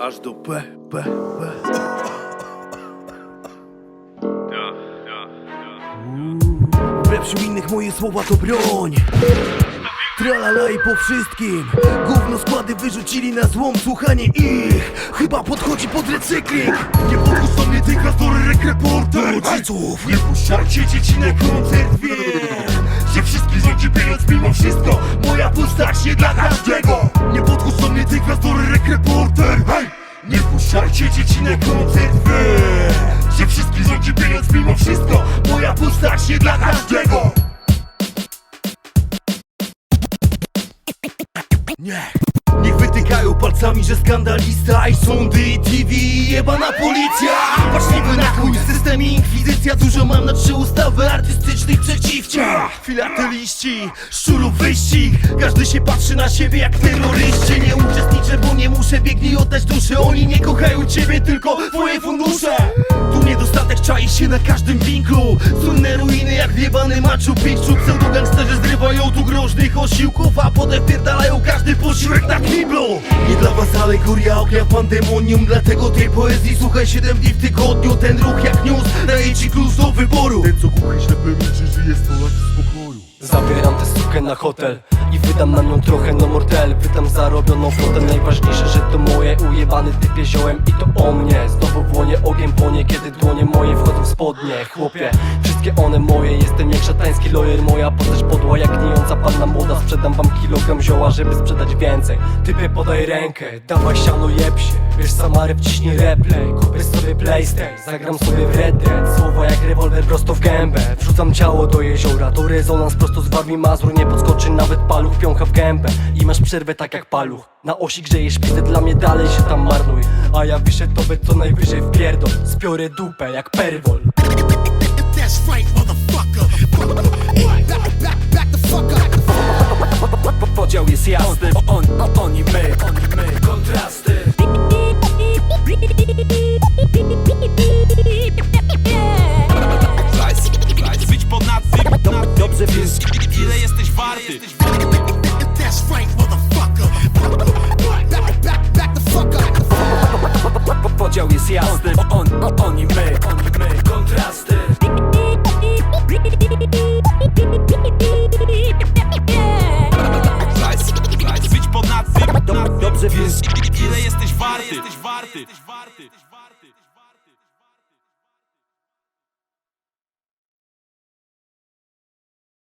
Aż do P, P, P. Wlepszył innych moje słowa to broń. Tralala i po wszystkim. Gówno składy wyrzucili na złom Słuchanie ich. Chyba podchodzi pod recykling. Nie podchodź mnie tych razdory reporter Rodziców Nie puszczajcie dzieci na koncert Wiem, że rządzi pieniądz mimo wszystko. Moja postać nie dla każdego. Nie podchodź mnie tych razdory reporter Hej! Nie puszczajcie dzieci na koncert. Wiem, że wszystkich rządzi pieniądz mimo wszystko. Moja postać nie dla każdego. Nie. Niech wytykają palcami, że skandalista I sądy i TV i jebana policja. Na chuj, system i inkwizycja Dużo mam na trzy ustawy artystycznych przeciwcia Filateliści, szczurów wyścig. Każdy się patrzy na siebie jak terroryści. Nie uczestniczę, bo nie muszę Biegnij oddać duszę. Oni nie kochają ciebie, tylko twoje fundusze. Tu niedostatek czai się na każdym winklu. Słynne ruiny jak wiebany Machu Picchu. Pseudogangsterzy groźnych osiłków A potem wpierdalają każdy posiłek na kiblu. Nie dla was alegoria ognia pandemonium Dlatego tej poezji słuchaj 7 dni w tygodniu. Ten ruch jak news daje ci klucz do wyboru. Ten co głuchy ślepy milczy żyje 100 lat w spokoju. Zabieram tę sukę na hotel I wydam na nią trochę no mortel. Wydam zarobioną flotę Najważniejsze, że to moje Ujebany typie ziołem i to o mnie płonie Kiedy dłonie moje wchodzą w spodnie. Chłopie, wszystkie one moje Jestem jak szatański lawyer. Moja postać podła jak gnijąca panna młoda. Sprzedam wam kilogram zioła, żeby sprzedać więcej. Typie podaj rękę, dawaj siano jeb się. Wiesz Samary wciśnij replay Kupię sobie playstation, zagram sobie w Red Dead Słowa jak rewolwer prosto w gębę. Wrzucam ciało do jeziora To rezonans prosto z Warmii Mazur Nie podskoczy nawet paluch, piącha w gębę. I masz przerwę tak jak paluch. Na osi grzejesz pizdę, dla mnie dalej się tam marnuj. A ja wiszę tobie co najwyżej w pierdol Spiorę dupę jak perwol That's right, motherfucker. Back, back, back the fuck up. Podział jest jasny, on, on, oni my, oni my Kontrasty Dobrze wiesz ile jesteś warty zjazdy on, on, Oni my, oni my, kontrasty. Być ponad tym, dobrze wiesz Ile jesteś warty, jesteś warty, jesteś warty.